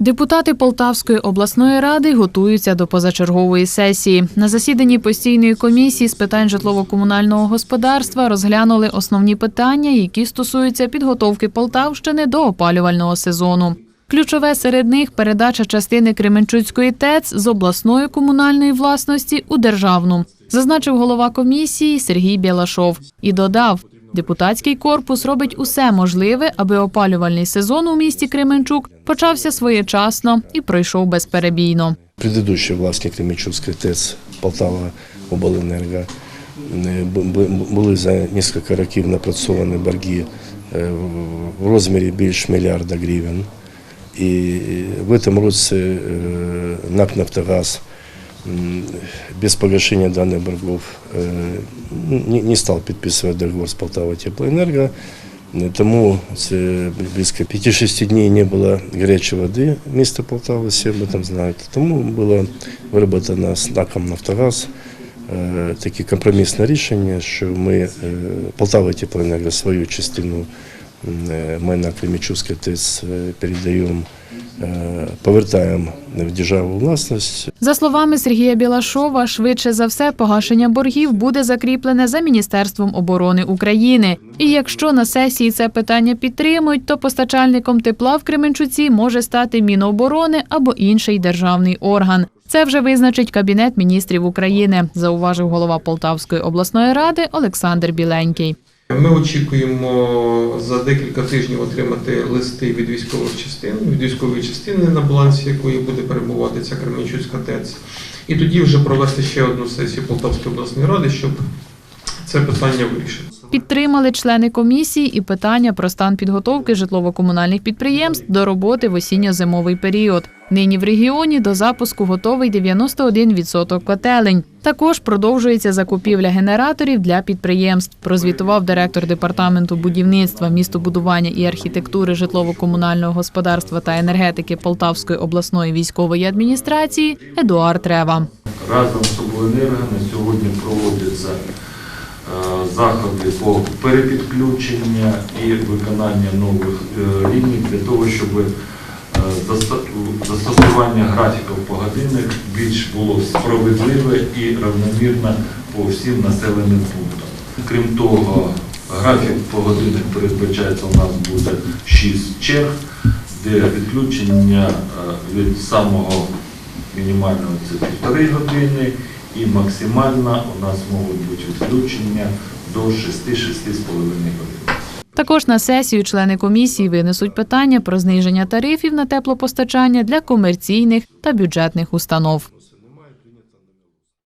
Депутати Полтавської обласної ради готуються до позачергової сесії. На засіданні постійної комісії з питань житлово-комунального господарства розглянули основні питання, які стосуються підготовки Полтавщини до опалювального сезону. Ключове серед них передача частини Кременчуцької ТЕЦ з обласної комунальної власності у державну, зазначив голова комісії Сергій Білашов і додав. Депутатський корпус робить усе можливе, аби опалювальний сезон у місті Кременчук почався своєчасно і пройшов безперебійно. Предыдущий власник Кременчуцької ТЕЦ Полтава Обленерго бу- бу- були за кілька років напрацьовані борги е, в розмірі більш мільярда гривень. І в цьому році е, НАК «Нафтогаз» без погашения данных боргов э, не, не стал подписывать договор с Полтава Теплоэнерго. Э, Тому це близько 5-6 дней не было горячей воды в місті Полтава, все об этом знают. Тому було вироблено з НАКом «Нафтогаз» е, таке компромісне рішення, що ми е, Полтава Теплоенерго свою частину м, е, ми на Кремічівський ТЕЦ е, передаємо, е, повертаємо в державу власність. За словами Сергія Білашова, швидше за все погашення боргів буде закріплене за Міністерством оборони України. І якщо на сесії це питання підтримують, то постачальником тепла в Кременчуці може стати Міноборони або інший державний орган. Це вже визначить Кабінет міністрів України, зауважив голова Полтавської обласної ради Олександр Біленький. Ми очікуємо за декілька тижнів отримати листи від військових частин, від військової частини, на балансі якої буде перебувати ця Кременчуцька ТЕЦ. І тоді вже провести ще одну сесію Полтавської обласної ради, щоб це питання вирішити. Підтримали члени комісії і питання про стан підготовки житлово-комунальних підприємств до роботи в осінньо-зимовий період. Нині в регіоні до запуску готовий 91% котелень. Також продовжується закупівля генераторів для підприємств. Прозвітував директор департаменту будівництва, містобудування і архітектури житлово-комунального господарства та енергетики Полтавської обласної військової адміністрації Едуард Рева. Разом з обленерго на сьогодні проводяться заходи по перепідключення і виконання нових е, ліній для того, щоб е, застосування графіків погодинних більш було справедливе і равномірно по всім населеним пунктам. Крім того, графік погодинних передбачається у нас буде 6 черг, де відключення е, від самого мінімального це півтори години і максимально у нас можуть бути відключення до 6-6,5 годин. Також на сесію члени комісії винесуть питання про зниження тарифів на теплопостачання для комерційних та бюджетних установ.